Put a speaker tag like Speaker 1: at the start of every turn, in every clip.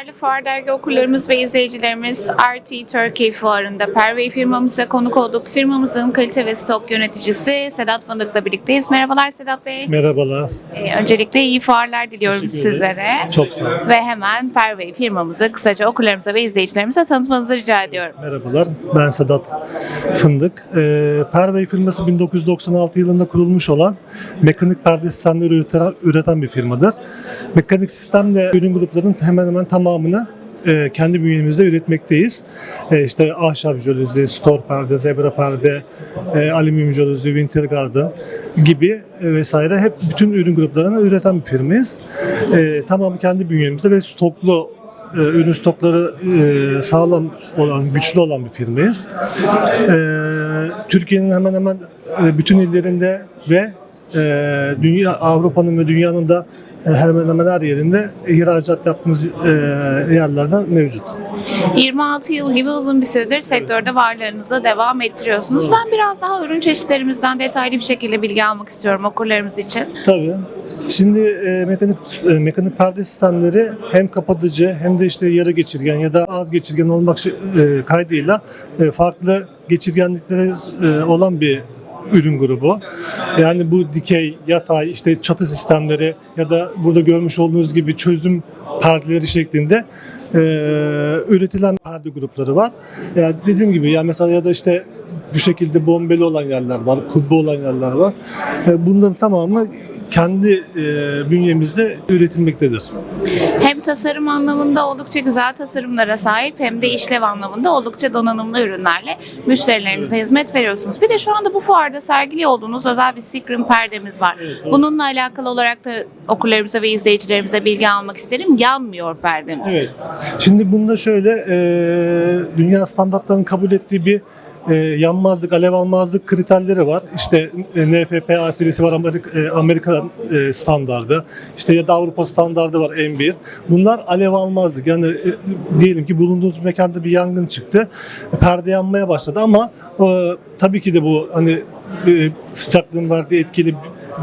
Speaker 1: Değerli Fuar Dergi okurlarımız ve izleyicilerimiz RT Turkey Fuarı'nda Pervey firmamıza konuk olduk. Firmamızın kalite ve stok yöneticisi Sedat Fındık'la birlikteyiz. Merhabalar Sedat Bey.
Speaker 2: Merhabalar.
Speaker 1: Ee, öncelikle iyi fuarlar diliyorum sizlere.
Speaker 2: Çok sağ olun.
Speaker 1: Ve hemen Pervey firmamızı kısaca okurlarımıza ve izleyicilerimize tanıtmanızı rica ediyorum.
Speaker 2: Merhabalar. Ben Sedat Fındık. Ee, Pervey firması 1996 yılında kurulmuş olan mekanik perde sistemleri üreten, bir firmadır. Mekanik sistemle ürün gruplarının hemen hemen tamamını e, kendi bünyemizde üretmekteyiz. E, işte ahşap jalüzi, store perde, zebra perde, e, alüminyum jalüzi, winter garden gibi e, vesaire hep bütün ürün gruplarını üreten bir firmayız. E, tamamı kendi bünyemizde ve stoklu e, ürün stokları e, sağlam olan, güçlü olan bir firmayız. E, Türkiye'nin hemen hemen e, bütün illerinde ve e, dünya Avrupa'nın ve dünyanın da hemen hemen her yerinde ihracat yaptığımız e, yerlerden mevcut.
Speaker 1: 26 yıl gibi uzun bir süredir sektörde varlığınıza devam ettiriyorsunuz. Ben biraz daha ürün çeşitlerimizden detaylı bir şekilde bilgi almak istiyorum okurlarımız için.
Speaker 2: Tabii. Şimdi e, mekanik e, mekanik perde sistemleri hem kapatıcı hem de işte yarı geçirgen ya da az geçirgen olmak e, kaydıyla e, farklı geçirgenlikleri e, olan bir ürün grubu. Yani bu dikey, yatay, işte çatı sistemleri ya da burada görmüş olduğunuz gibi çözüm perdeleri şeklinde e, üretilen perde grupları var. Yani dediğim gibi ya mesela ya da işte bu şekilde bombeli olan yerler var, kubbe olan yerler var. E, bunların tamamı kendi e, bünyemizde üretilmektedir.
Speaker 1: Hem tasarım anlamında oldukça güzel tasarımlara sahip hem de işlev anlamında oldukça donanımlı ürünlerle müşterilerinize hizmet veriyorsunuz. Bir de şu anda bu fuarda sergili olduğunuz özel bir Secret perdemiz var.
Speaker 2: Evet.
Speaker 1: Bununla alakalı olarak da okurlarımıza ve izleyicilerimize bilgi almak isterim. Yanmıyor perdemiz.
Speaker 2: Evet. Şimdi bunda şöyle e, dünya standartlarının kabul ettiği bir e, yanmazlık, alev almazlık kriterleri var. İşte e, NFPA serisi var Amerika, e, e, standardı. İşte ya da Avrupa standardı var M1. Bunlar alev almazlık. Yani e, diyelim ki bulunduğunuz mekanda bir yangın çıktı. Perde yanmaya başladı ama tabii ki de bu hani sıcaklığın verdiği etkili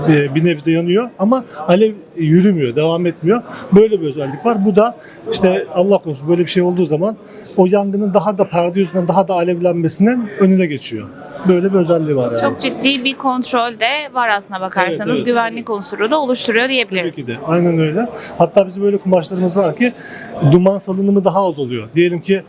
Speaker 2: bir nebze yanıyor ama alev yürümüyor, devam etmiyor. Böyle bir özellik var. Bu da işte Allah korusun böyle bir şey olduğu zaman o yangının daha da perde yüzünden daha da alevlenmesinden önüne geçiyor. Böyle bir özelliği var yani.
Speaker 1: Çok ciddi bir kontrol de var aslına bakarsanız.
Speaker 2: Evet, evet.
Speaker 1: Güvenlik unsuru da oluşturuyor
Speaker 2: Tabii
Speaker 1: diyebiliriz.
Speaker 2: ki de. Aynen öyle. Hatta bizim böyle kumaşlarımız var ki duman salınımı daha az oluyor. Diyelim ki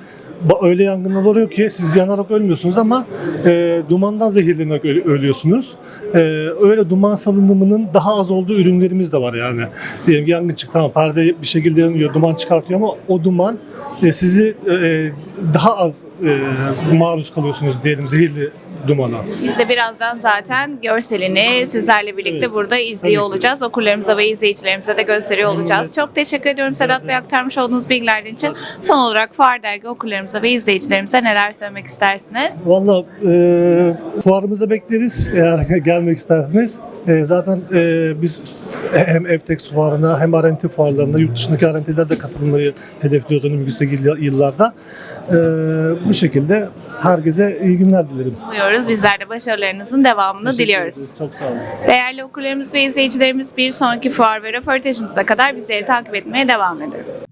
Speaker 2: öyle yangınlar oluyor ki siz yanarak ölmüyorsunuz ama e, dumandan zehirlenerek öl- ölüyorsunuz. E, öyle duman salınımının daha az olduğu ürünlerimiz de var yani. Diyelim ki yangın çıktı ama perde bir şekilde yanıyor, duman çıkartıyor ama o duman e, sizi e, daha az e, maruz kalıyorsunuz diyelim zehirli dumana.
Speaker 1: Biz de birazdan zaten görselini sizlerle birlikte
Speaker 2: Evet.
Speaker 1: burada
Speaker 2: Tabii
Speaker 1: izliyor
Speaker 2: ki.
Speaker 1: olacağız. Okurlarımıza ve izleyicilerimize de gösteriyor olacağız. Çok teşekkür ediyorum Sedat Bey aktarmış olduğunuz bilgiler için. Son olarak Fuar Dergi okurlarımıza ve izleyicilerimize neler söylemek istersiniz?
Speaker 2: Valla e, fuarımıza bekleriz eğer gelmek isterseniz. E, zaten e, biz hem Evtex fuarına hem RNT fuarlarına yurt dışındaki RNT'lere de katılmayı hedefliyoruz önümüzdeki yıl- yıllarda. E, bu şekilde herkese iyi günler dilerim.
Speaker 1: Umuyoruz. Bizler de başarılarınızın devamını diliyoruz.
Speaker 2: Çok sağ olun.
Speaker 1: Değerli okurlarımız ve izleyicilerimiz bir sonraki fuar ve röportajımıza kadar bizleri takip etmeye devam edin.